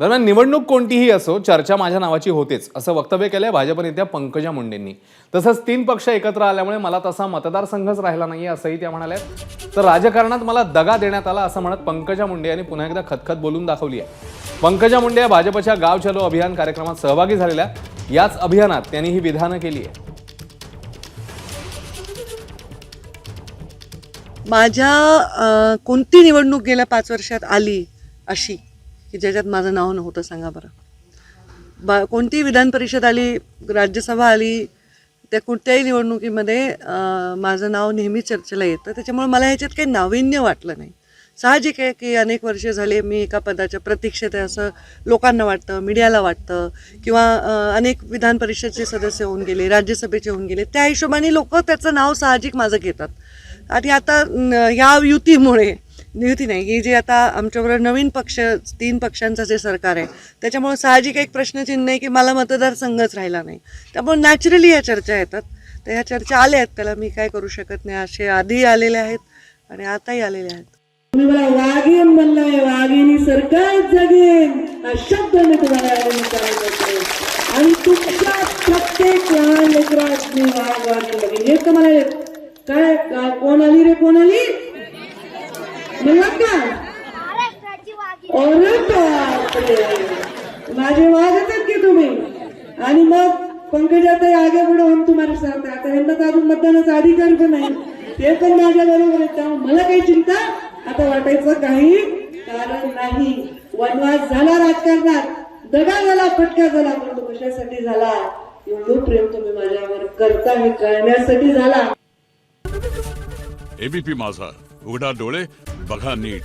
दरम्यान निवडणूक कोणतीही असो चर्चा माझ्या नावाची होतेच असं वक्तव्य केलंय भाजप नेत्या पंकजा मुंडेंनी. तसंच तीन पक्ष एकत्र आल्यामुळे मला तसा मतदारसंघच राहिला नाही असंही त्या म्हणाल्या तर राजकारणात मला दगा देण्यात आला असं म्हणत पंकजा मुंडे यांनी पुन्हा एकदा खतखत बोलून दाखवली आहे पंकजा मुंडे या भाजपच्या गाव चलो अभियान कार्यक्रमात सहभागी झालेल्या याच अभियानात त्यांनी ही विधानं केली आहे माझ्या कोणती निवडणूक गेल्या पाच वर्षात आली अशी? की ज्याच्यात माझं नाव नव्हतं सांगा बरं. बा कोणतीही विधान परिषद आली राज्यसभा आली त्या कोणत्याही निवडणुकीमध्ये माझं नाव नेहमी चर्चेला येतं. त्याच्यामुळे मला ह्याच्यात काही नाविन्य वाटलं नाही. साहजिक आहे की अनेक वर्ष झाले मी एका पदाच्या प्रतीक्षेत आहे असं लोकांना वाटतं मीडियाला वाटतं किंवा अनेक विधान परिषदचे सदस्य होऊन गेले राज्यसभेचे होऊन गेले. त्या हिशोबाने लोक त्याचं नाव साहजिक माझं घेतात. आणि आता या ह्या युतीमुळे नियुती नाही. ही जी आता आमच्याबरोबर नवीन पक्ष तीन पक्षांचं जे सरकार आहे त्याच्यामुळे साहजिक एक प्रश्नचिन्ह आहे की मला मतदारसंघच राहिला नाही. त्यामुळे नॅचरली या चर्चा येतात. तर ह्या चर्चा आल्या आहेत. त्याला मी काय करू शकत नाही असे आधी आलेले आहेत आणि आताही आलेले आहेत. तुम्ही मला म्हणलाय सरकार जगेन. हा शब्द मी तुम्हाला आणि तुमच्या प्रत्येक लहान लेकरात मी वाघ बघेन. काय काय कोण आली रे कोण आली माझे आहेत की तुम्ही? आणि मग पंकजाताई आगे पुढे हम तुम्हाला सांगते. आता यांना तर अजून मतदानाचा अधिकार पण नाही. ते पण माझ्या बरोबर आहेत. त्यामुळे मला काही चिंता आता वाटायचं काही कारण नाही. वनवास झाला राजकारणात. दगा झाला फटका झाला पण तो कशासाठी झाला? एवढं प्रेम तुम्ही माझ्यावर करता हे कळण्यासाठी झाला. एबीपी माझा. उघडा डोळे बघा नीट.